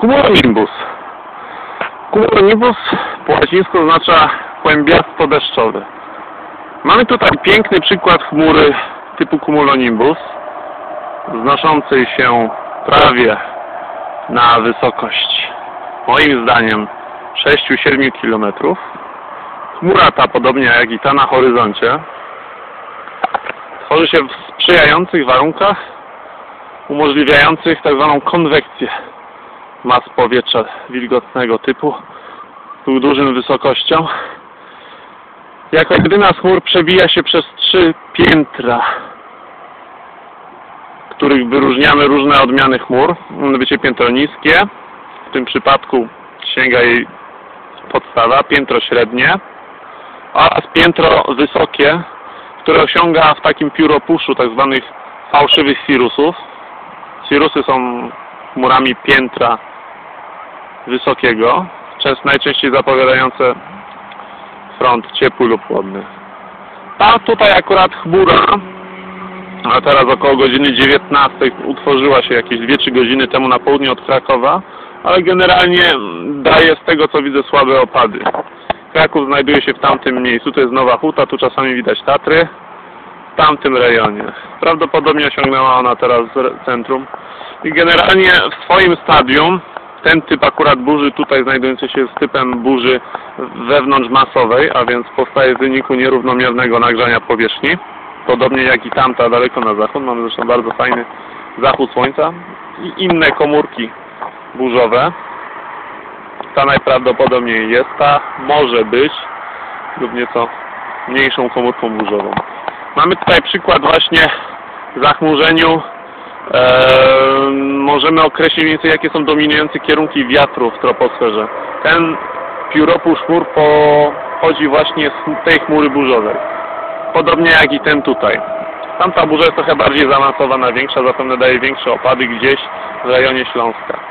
Cumulonimbus. Cumulonimbus po łacińsku oznacza kłębiastwo deszczowe. Mamy tutaj piękny przykład chmury typu cumulonimbus, znoszącej się prawie na wysokość, moim zdaniem, 6-7 km. Chmura ta, podobnie jak i ta na horyzoncie, tworzy się w sprzyjających warunkach umożliwiających tak zwaną konwekcję mas powietrza wilgotnego typu z dużym wysokością. Jako jedyna z chmur przebija się przez trzy piętra, których wyróżniamy różne odmiany chmur. Mianowicie piętro niskie, w tym przypadku sięga jej podstawa, piętro średnie oraz piętro wysokie, które osiąga w takim pióropuszu tak zwanych fałszywych cirrusów. Cirrusy są chmurami piętra wysokiego, często najczęściej zapowiadające front ciepły lub chłodny. Ta tutaj akurat chmura, a teraz około godziny 19 utworzyła się jakieś 2-3 godziny temu na południe od Krakowa, ale generalnie daje z tego co widzę słabe opady. Kraków znajduje się w tamtym miejscu, to jest Nowa Huta, tu czasami widać Tatry, w tamtym rejonie. Prawdopodobnie osiągnęła ona teraz centrum i generalnie w swoim stadium ten typ akurat burzy tutaj znajdujący się z typem burzy wewnątrzmasowej, a więc powstaje w wyniku nierównomiernego nagrzania powierzchni. Podobnie jak i tamta daleko na zachód. Mamy zresztą bardzo fajny zachód słońca i inne komórki burzowe. Ta najprawdopodobniej jest ta, może być lub nieco mniejszą komórką burzową. Mamy tutaj przykład właśnie zachmurzeniu możemy określić mniej więcej jakie są dominujące kierunki wiatru w troposferze. Ten pióropusz chmur pochodzi właśnie z tej chmury burzowej. Podobnie jak i ten tutaj. Tamta burza jest trochę bardziej zaawansowana, większa, zapewne daje większe opady gdzieś w rejonie Śląska.